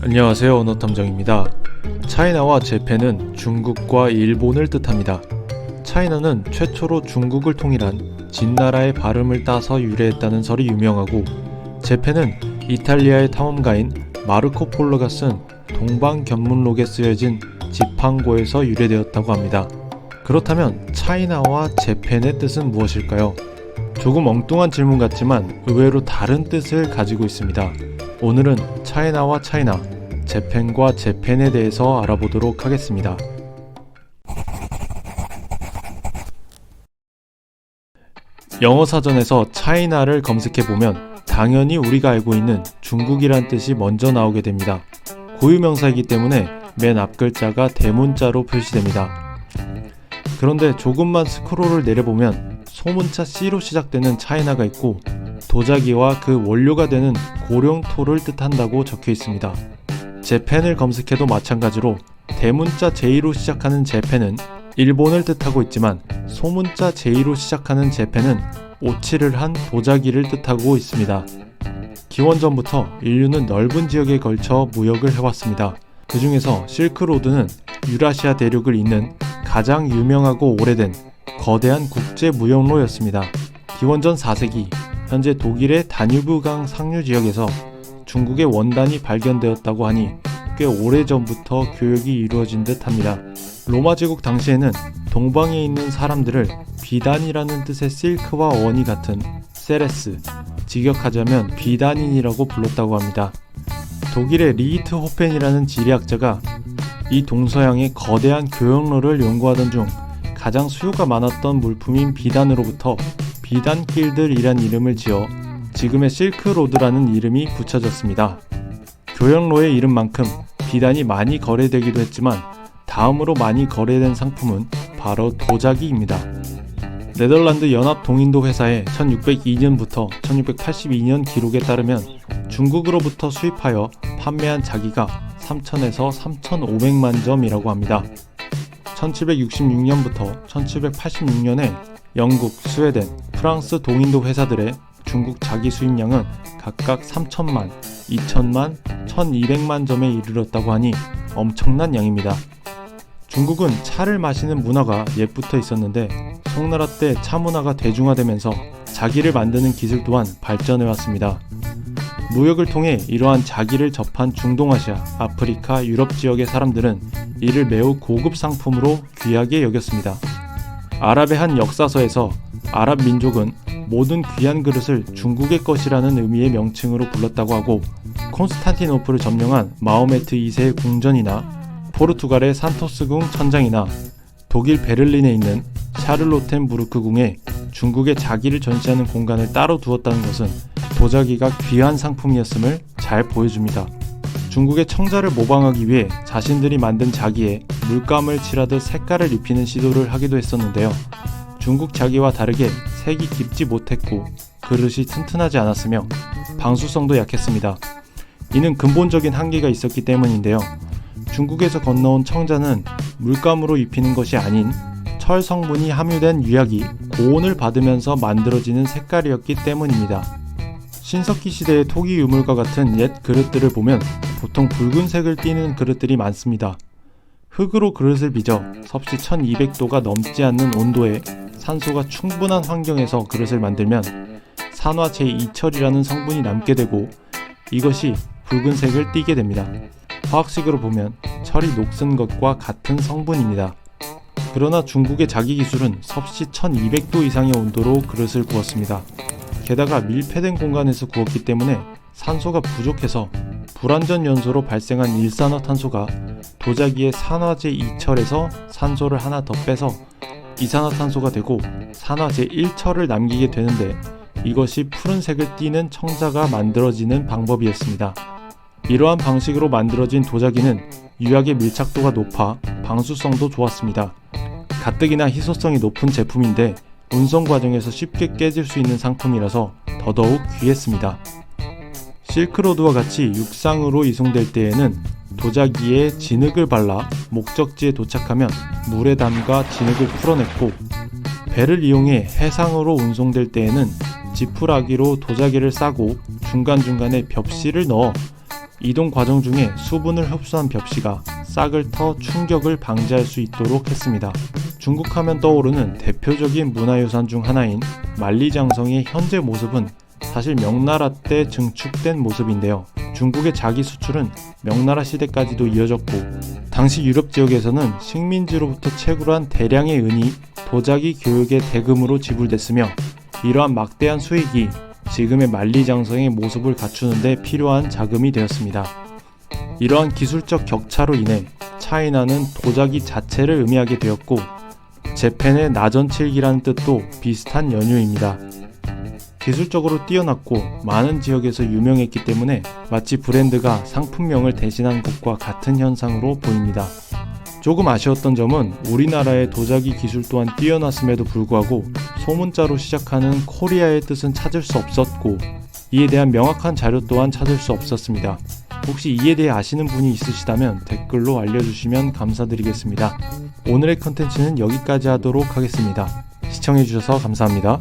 안녕하세요 언어탐정입니다. 차이나와 재팬은 중국과 일본을 뜻합니다. 차이나는 최초로 중국을 통일한 진나라의 발음을 따서 유래했다는 설이 유명하고 재팬은 이탈리아의 탐험가인 마르코 폴로가 쓴 동방 견문록에 쓰여진 지팡고에서 유래되었다고 합니다. 그렇다면 차이나와 재팬의 뜻은 무엇일까요? 조금 엉뚱한 질문 같지만 의외로 다른 뜻을 가지고 있습니다. 오늘은 차이나와 차이나, 재팬과 재팬에 대해서 알아보도록 하겠습니다. 영어 사전에서 차이나를 검색해 보면 당연히 우리가 알고 있는 중국이란 뜻이 먼저 나오게 됩니다. 고유명사이기 때문에 맨 앞 글자가 대문자로 표시됩니다. 그런데 조금만 스크롤을 내려보면 소문자 C로 시작되는 차이나가 있고 도자기와 그 원료가 되는 고령토를 뜻한다고 적혀 있습니다. 재팬을 검색해도 마찬가지로 대문자 J로 시작하는 재팬은 일본을 뜻하고 있지만 소문자 J로 시작하는 재팬은 오치를 한 도자기를 뜻하고 있습니다. 기원전부터 인류는 넓은 지역에 걸쳐 무역을 해왔습니다. 그 중에서 실크로드는 유라시아 대륙을 잇는 가장 유명하고 오래된 거대한 국제 무역로였습니다. 기원전 4세기 현재 독일의 다뉴브강 상류 지역에서 중국의 원단이 발견되었다고 하니 꽤 오래전부터 교역이 이루어진 듯 합니다. 로마 제국 당시에는 동방에 있는 사람들을 비단이라는 뜻의 실크와 원이 같은 세레스, 직역하자면 비단인이라고 불렀다고 합니다. 독일의 리히트 호펜이라는 지리학자가 이 동서양의 거대한 교역로를 연구하던 중 가장 수요가 많았던 물품인 비단으로부터 비단길들이란 이름을 지어 지금의 실크로드라는 이름이 붙여졌습니다. 교역로의 이름만큼 비단이 많이 거래되기도 했지만 다음으로 많이 거래된 상품은 바로 도자기입니다. 네덜란드 연합 동인도 회사의 1602년부터 1682년 기록에 따르면 중국으로부터 수입하여 판매한 자기가 3,000에서 3,500만 점이라고 합니다. 1766년부터 1786년에 영국, 스웨덴, 프랑스 동인도 회사들의 중국 자기 수입량은 각각 3천만, 2천만, 1200만 점에 이르렀다고 하니 엄청난 양입니다. 중국은 차를 마시는 문화가 옛부터 있었는데 송나라 때 차 문화가 대중화되면서 자기를 만드는 기술 또한 발전해 왔습니다. 무역을 통해 이러한 자기를 접한 중동아시아, 아프리카, 유럽 지역의 사람들은 이를 매우 고급 상품으로 귀하게 여겼습니다. 아랍의 한 역사서에서 아랍 민족은 모든 귀한 그릇을 중국의 것이라는 의미의 명칭으로 불렀다고 하고 콘스탄티노플을 점령한 마호메트 2세의 궁전이나 포르투갈의 산토스궁 천장이나 독일 베를린에 있는 샤를로텐부르크 궁에 중국의 자기를 전시하는 공간을 따로 두었다는 것은 도자기가 귀한 상품이었음을 잘 보여줍니다. 중국의 청자를 모방하기 위해 자신들이 만든 자기에 물감을 칠하듯 색깔을 입히는 시도를 하기도 했었는데요. 중국 자기와 다르게 색이 깊지 못했고 그릇이 튼튼하지 않았으며 방수성도 약했습니다. 이는 근본적인 한계가 있었기 때문인데요. 중국에서 건너온 청자는 물감으로 입히는 것이 아닌 철 성분이 함유된 유약이 고온을 받으면서 만들어지는 색깔이었기 때문입니다. 신석기 시대의 토기 유물과 같은 옛 그릇들을 보면 보통 붉은색을 띠는 그릇들이 많습니다. 흙으로 그릇을 빚어 섭씨 1200도가 넘지 않는 온도에 산소가 충분한 환경에서 그릇을 만들면 산화 제2철이라는 성분이 남게 되고 이것이 붉은색을 띠게 됩니다. 화학식으로 보면 철이 녹슨 것과 같은 성분입니다. 그러나 중국의 자기 기술은 섭씨 1200도 이상의 온도로 그릇을 구웠습니다. 게다가 밀폐된 공간에서 구웠기 때문에 산소가 부족해서 불완전 연소로 발생한 일산화탄소가 도자기의 산화제 2철에서 산소를 하나 더 빼서 이산화탄소가 되고 산화제 1철을 남기게 되는데 이것이 푸른색을 띠는 청자가 만들어지는 방법이었습니다. 이러한 방식으로 만들어진 도자기는 유약의 밀착도가 높아 방수성도 좋았습니다. 가뜩이나 희소성이 높은 제품인데 운송 과정에서 쉽게 깨질 수 있는 상품이라서 더더욱 귀했습니다. 실크로드와 같이 육상으로 이송될 때에는 도자기에 진흙을 발라 목적지에 도착하면 물에 담가 진흙을 풀어냈고 배를 이용해 해상으로 운송될 때에는 지푸라기로 도자기를 싸고 중간중간에 벽실을 넣어 이동 과정 중에 수분을 흡수한 벽시가 싹을 터 충격을 방지할 수 있도록 했습니다. 중국 하면 떠오르는 대표적인 문화유산 중 하나인 만리장성의 현재 모습은 사실 명나라 때 증축된 모습인데요. 중국의 자기 수출은 명나라 시대까지도 이어졌고 당시 유럽 지역에서는 식민지로부터 채굴한 대량의 은이 도자기 교육의 대금으로 지불됐으며 이러한 막대한 수익이 지금의 만리장성의 모습을 갖추는 데 필요한 자금이 되었습니다. 이러한 기술적 격차로 인해 차이나는 도자기 자체를 의미하게 되었고 재팬의 나전칠기라는 뜻도 비슷한 연유입니다. 기술적으로 뛰어났고 많은 지역에서 유명했기 때문에 마치 브랜드가 상품명을 대신한 것과 같은 현상으로 보입니다. 조금 아쉬웠던 점은 우리나라의 도자기 기술 또한 뛰어났음에도 불구하고 소문자로 시작하는 코리아의 뜻은 찾을 수 없었고 이에 대한 명확한 자료 또한 찾을 수 없었습니다. 혹시 이에 대해 아시는 분이 있으시다면 댓글로 알려주시면 감사드리겠습니다. 오늘의 컨텐츠는 여기까지 하도록 하겠습니다. 시청해주셔서 감사합니다.